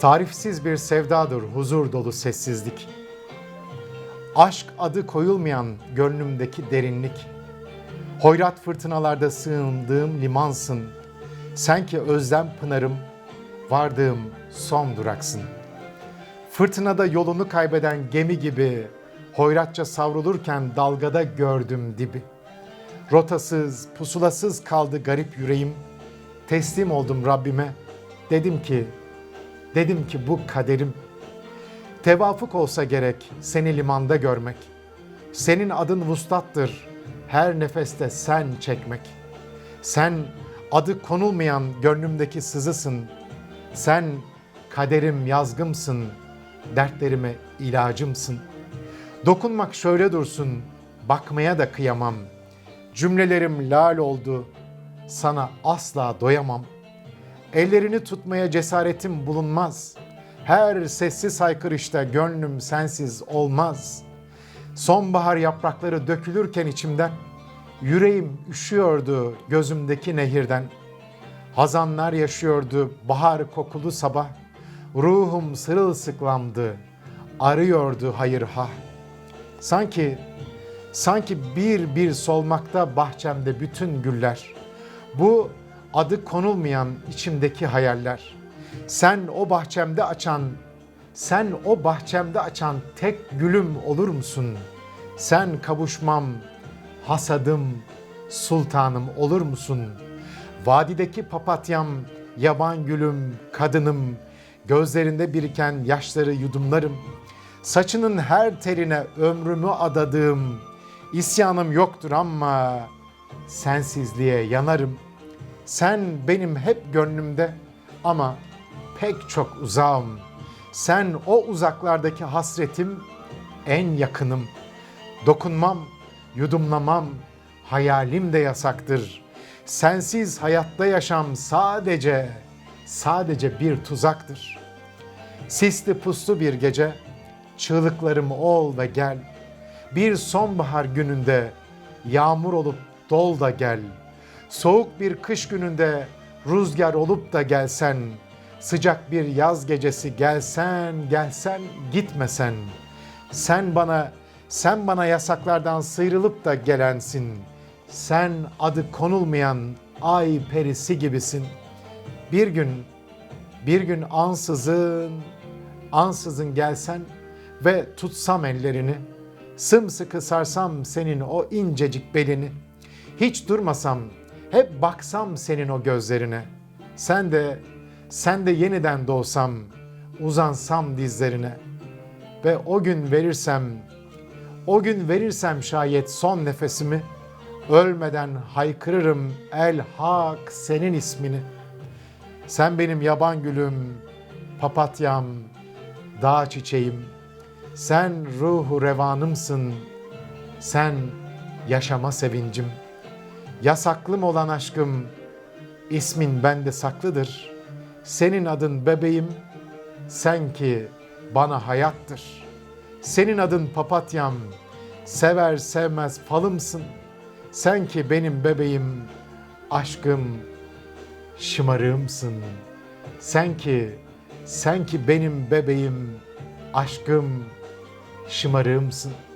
Tarifsiz bir sevdadır huzur dolu sessizlik. Aşk adı koyulmayan gönlümdeki derinlik. Hoyrat fırtınalarda sığındığım limansın. Sen ki özlem pınarım, vardığım son duraksın. Fırtınada yolunu kaybeden gemi gibi hoyratça savrulurken dalgada gördüm dibi. Rotasız, pusulasız kaldı garip yüreğim. Teslim oldum Rabbime. Dedim ki, dedim ki bu kaderim. Tevafuk olsa gerek seni limanda görmek. Senin adın vuslattır, her nefeste sen çekmek. Sen adı konulmayan gönlümdeki sızısın. Sen kaderim yazgımsın, dertlerime ilacımsın. Dokunmak şöyle dursun, bakmaya da kıyamam. Cümlelerim lal oldu, sana asla doyamam. Ellerini tutmaya cesaretim bulunmaz. Her sessiz haykırışta gönlüm sensiz olmaz. Sonbahar yaprakları dökülürken içimden, yüreğim üşüyordu gözümdeki nehirden. Hazanlar yaşıyordu bahar kokulu sabah. Ruhum sırılsıklamdı, arıyordu hayır ha. Sanki, sanki bir bir solmakta bahçemde bütün güller. Bu adı konulmayan içimdeki hayaller. Sen o bahçemde açan, sen o bahçemde açan tek gülüm olur musun? Sen kavuşmam, hasadım, sultanım olur musun? Vadideki papatyam, yaban gülüm, kadınım, gözlerinde biriken yaşları yudumlarım. Saçının her teline ömrümü adadığım, isyanım yoktur ama sensizliğe yanarım. Sen benim hep gönlümde ama pek çok uzağım. Sen o uzaklardaki hasretim, en yakınım. Dokunmam, yudumlamam, hayalim de yasaktır. Sensiz hayatta yaşam sadece, sadece bir tuzaktır. Sisli puslu bir gece, çığlıklarım ol da gel. Bir sonbahar gününde yağmur olup dol da gel. Soğuk bir kış gününde rüzgar olup da gelsen, sıcak bir yaz gecesi gelsen, gelsen, gitmesen. Sen bana, sen bana yasaklardan sıyrılıp da gelensin. Sen adı konulmayan ay perisi gibisin. Bir gün, bir gün ansızın, ansızın gelsen ve tutsam ellerini, sımsıkı sarsam senin o incecik belini, hiç durmasam, hep baksam senin o gözlerine, sen de, sen de yeniden doğsam, uzansam dizlerine ve o gün verirsem, o gün verirsem şayet son nefesimi, ölmeden haykırırım el hak senin ismini. Sen benim yaban gülüm, papatyam, dağ çiçeğim. Sen ruhu revanımsın. Sen yaşama sevincim. Yasaklım olan aşkım, ismin bende saklıdır. Senin adın bebeğim, sen ki bana hayattır. Senin adın papatyam, sever sevmez falımsın. Sen ki benim bebeğim, aşkım, şımarığımsın. Sen ki, sen ki benim bebeğim, aşkım, şımarığımsın.''